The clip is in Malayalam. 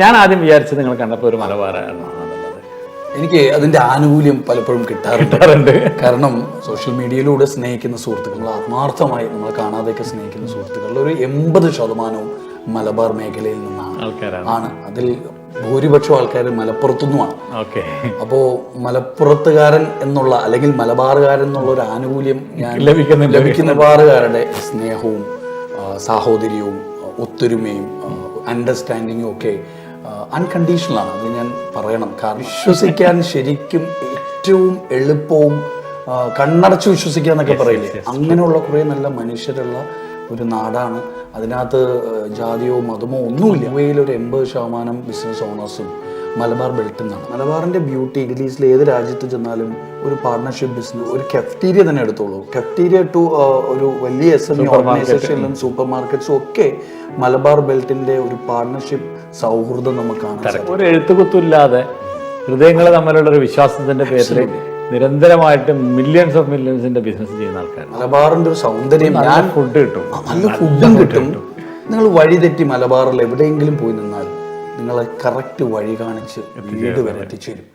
ഞാൻ ആദ്യം വിചാരിച്ചത് നിങ്ങൾ കണ്ടപ്പോൾ ഒരു മലബാറായിരുന്നു. എനിക്ക് അതിന്റെ ആനുകൂല്യം പലപ്പോഴും കിട്ടാറുണ്ട്. കാരണം സോഷ്യൽ മീഡിയയിലൂടെ സ്നേഹിക്കുന്ന സുഹൃത്തുക്കൾ ആത്മാർത്ഥമായി നമ്മൾ കാണാതെയൊക്കെ സ്നേഹിക്കുന്ന സുഹൃത്തുക്കളിൽ ഒരു എൺപത് ശതമാനവും മലബാർ മേഖലയിൽ നിന്നാണ്. ആണ്. അതിൽ ഭൂരിപക്ഷം ആൾക്കാർ മലപ്പുറത്തുനിന്നുമാണ്. ഓക്കെ. അപ്പോൾ മലപ്പുറത്തുകാരൻ എന്നുള്ള അല്ലെങ്കിൽ മലബാറുകാരൻ എന്നുള്ള ഒരു ആനുകൂല്യം ഞാൻ ലഭിക്കുന്ന മലബാറുകാരുടെ സ്നേഹവും സാഹോദര്യവും ഒത്തൊരുമയും അണ്ടർസ്റ്റാൻഡിങ്ങും ഒക്കെ അൺകണ്ടീഷണൽ ആണ്. അത് ഞാൻ പറയണം. കാരണം വിശ്വസിക്കാൻ ശരിക്കും ഏറ്റവും എളുപ്പവും കണ്ണടച്ച് വിശ്വസിക്കുക എന്നൊക്കെ പറയില്ലേ? അങ്ങനെയുള്ള കുറേ നല്ല മനുഷ്യരുള്ള ഒരു നാടാണ്. അതിനകത്ത് ജാതിയോ മതമോ ഒന്നുമില്ല. ഇവയിൽ ഒരു എൺപത് ശതമാനം ബിസിനസ് ഓണേഴ്സും മലബാർ ബെൽറ്റ് എന്നാണ്. മലബാറിന്റെ ബ്യൂട്ടി ഇംഗ്ലീഷിൽ ഏത് രാജ്യത്ത് ചെന്നാലും ഒരു പാർട്ണർഷിപ്പ് ബിസിനസ് ഒരു കെഫ്റ്റീരിയ തന്നെ എടുത്തോളൂ. കെഫ്റ്റീരിയ ടു ഒരു വലിയ എസ് എം ഓർഗനൈസേഷനിലും സൂപ്പർ മാർക്കറ്റ്സും ഒക്കെ മലബാർ ബെൽറ്റിന്റെ ഒരു പാർട്ണർഷിപ്പ് സൗഹൃദം നമുക്ക് ഒരു എഴുത്തുകുത്തില്ലാതെ ഹൃദയങ്ങൾ തമ്മിലുള്ള ഒരു വിശ്വാസത്തിന്റെ പേരിൽ നിരന്തരമായിട്ട് മില്യൺസ് ഓഫ് മില്യൺസിന്റെ ബിസിനസ് ചെയ്യുന്ന ആൾക്കാർ മലബാറിന്റെ ഒരു സൗന്ദര്യം ഞാൻ ഫുഡ് കിട്ടും. നല്ല ഫുഡും കിട്ടും. നിങ്ങൾ വഴിതെറ്റി മലബാറിൽ എവിടെയെങ്കിലും പോയി നിന്നാൽ നിങ്ങളെ കറക്റ്റ് വഴി കാണിച്ച് വീട് വരെ എത്തിച്ചു തരും